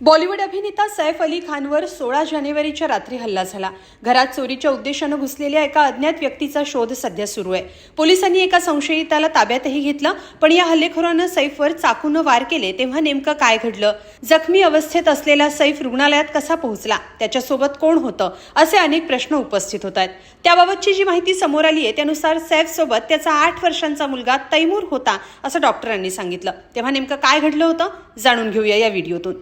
बॉलिवूड अभिनेता सैफ अली खानवर सोळा जानेवारीच्या रात्री हल्ला झाला. घरात चोरीच्या उद्देशानं घुसलेल्या एका अज्ञात व्यक्तीचा शोध सध्या सुरू आहे. पोलिसांनी एका संशयिताला ताब्यातही घेतलं पण या हल्लेखोरानं सैफवर चाकूनं वार केले तेव्हा नेमकं काय घडलं? जखमी अवस्थेत असलेला सैफ रुग्णालयात कसा पोहोचला? त्याच्यासोबत कोण होतं? असे अनेक प्रश्न उपस्थित होत आहेत. त्याबाबतची जी माहिती समोर आली आहे त्यानुसार सैफ सोबत त्याचा आठ वर्षांचा मुलगा तैमूर होता असं डॉक्टरांनी सांगितलं. तेव्हा नेमकं काय घडलं होतं? जाणून घेऊया या व्हिडिओतून.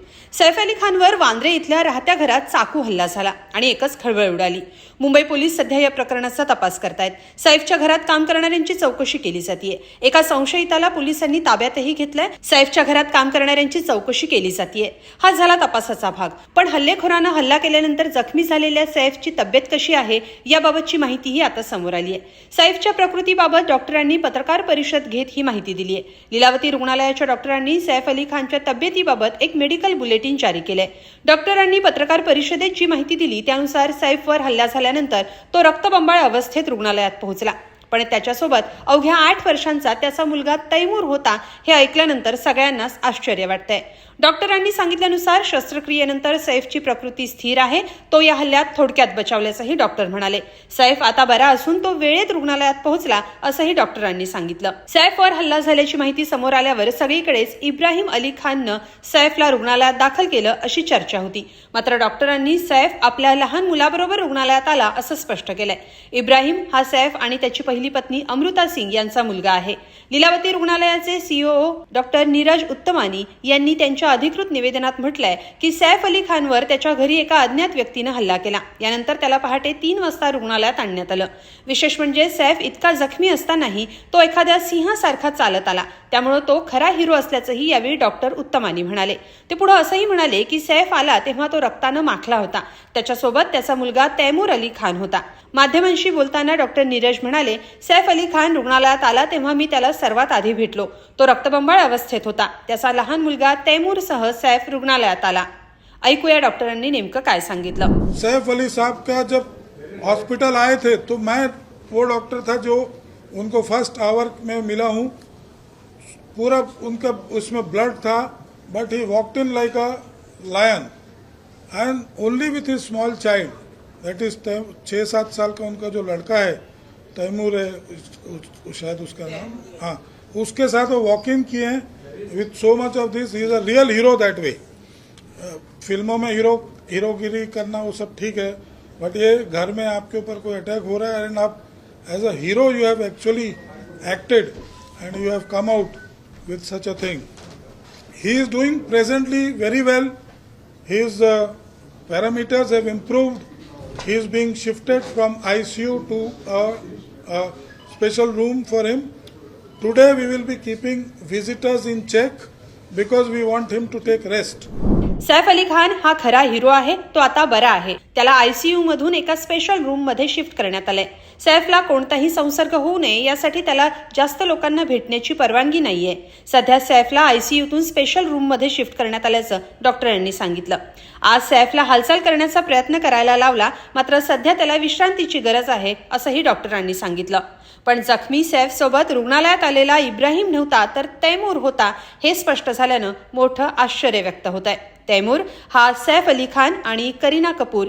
सैफ अली खानवर वांद्रे इथल्या राहत्या घरात चाकू हल्ला झाला आणि एकच खळबळ उडाली. मुंबई पोलीस सध्या या प्रकरणाचा तपास करतायत. सैफच्या घरात काम करणाऱ्यांची चौकशी केली जाते एका संशयिताला पोलिसांनी ताब्यातही घेतलंय. सैफच्या घरात काम करणाऱ्यांची चौकशी केली जाते हा झाला तपासाचा भाग. पण हल्लेखोरानं हल्ला केल्यानंतर जखमी झालेल्या सैफची तब्येत कशी आहे याबाबतची माहितीही आता समोर आली आहे सैफच्या प्रकृतीबाबत डॉक्टरांनी पत्रकार परिषद घेत ही माहिती दिली आहे लीलावती रुग्णालयाच्या डॉक्टरांनी सैफ अली खानच्या तब्येतीबाबत एक मेडिकल बुलेटिन जारी केलंय. डॉक्टरांनी पत्रकार परिषदेत जी माहिती दिली त्यानुसार सैफवर हल्ला झाला. झाल्यानंतर तो रक्तबंबाळ अवस्थेत रुग्णालयात पोहोचला. पण त्याच्यासोबत अवघ्या आठ वर्षांचा त्याचा मुलगा तैमूर होता हे ऐकल्यानंतर सगळ्यांनाच आश्चर्य वाटतंय. डॉक्टरांनी सांगितल्यानुसार शस्त्रक्रियेनंतर सैफची प्रकृती स्थिर आहे. तो या हल्ल्यात थोडक्यात बचावल्याचंही डॉक्टर म्हणाले. सैफ आता बरा असून तो वेळेत रुग्णालयात पोहोचला असंही डॉक्टरांनी सांगितलं. सैफवर हल्ला झाल्याची माहिती समोर आल्यावर सगळीकडेच इब्राहिम अली खाननं सैफला रुग्णालयात दाखल केलं अशी चर्चा होती. मात्र डॉक्टरांनी सैफ आपल्या लहान मुलाबरोबर रुग्णालयात आला असं स्पष्ट केलंय. इब्राहिम हा सैफ आणि त्याची पहिली पत्नी अमृता सिंग यांचा मुलगा आहे. लीलावती रुग्णालयाचे सीओओ डॉक्टर नीरज उत्तमानी यांनी त्यांच्या अधिकृत निवेदनात म्हटलंय की सैफ अली खानवर त्याच्या घरी एका अज्ञात व्यक्तीनं हल्ला केला. यानंतर त्याला पहाटे तीन वाजता रुग्णालयात आणण्यात आलं. विशेष म्हणजे सैफ इतका जखमी असतानाही तो एखाद्या सिंहासारखा चालत आला. त्यामुळे तो खरा हिरो असल्याचंही यावेळी डॉक्टर उत्तमानी म्हणाले. ते पुढे असंही म्हणाले की सैफ आला तेव्हा तो रक्तानं माखला होता. त्याच्यासोबत त्याचा मुलगा तैमूर अली खान होता. माध्यमांशी बोलताना डॉक्टर नीरज म्हणाले सैफ अली खान रुग्णालयात आला तेव्हा मी त्याला सर्वात आधी भेटलो. तो रक्तबंबाळ अवस्थेत होता. त्याचा लहान मुलगा तैमूरसह सैफ रुग्णालयात आला. ऐकूया डॉक्टरांनी नेमकं काय सांगितलं. सैफ अली साहब का जब हॉस्पिटल आए थे तो मैं वो डॉक्टर था जो उनको फर्स्ट आवर में मिला हूँ. पूरा उनका उसमें ब्लड था but he walked in like a lion and only with his small child that is छः, सात साल का उनका जो लड़का है, तैमूर है शायद उसका नाम हाँ उसके साथ वो वॉक इन किए हैं with so much of this is a real hero that way फ़िल्मों में हीरो हीरोगिरी करना वो सब ठीक है बट ये घर में आपके ऊपर कोई अटैक हो रहा है एंड आप as a hero you have actually acted and you have come out with such a thing he is doing presently very well his uh, parameters have improved he is being shifted from icu to a, a special room for him today we will be keeping visitors in check because we want him to take rest Saif Ali Khan हा खरा hero आहे तो आता बरा आहे त्याला I C यूमधून एका special रूममध्ये शिफ्ट करण्यात आलंय. सैफला कोणताही संसर्ग होऊ नये यासाठी त्याला जास्त लोकांना भेटण्याची परवानगी नाहीये. सध्या सैफला आयसीयूतून स्पेशल रूममध्ये शिफ्ट करण्यात आल्याचं डॉक्टरांनी सांगितलं. आज सैफला हालचाल करण्याचा प्रयत्न करायला लावला मात्र सध्या त्याला विश्रांतीची गरज आहे असंही डॉक्टरांनी सांगितलं. पण जखमी सैफ सोबत रुग्णालयात आलेला इब्राहिम नव्हता तर तैमूर होता हे स्पष्ट झाल्यानं मोठं आश्चर्य व्यक्त होत आहे तैमूर हा सैफ अली खान आणि करीना कपूर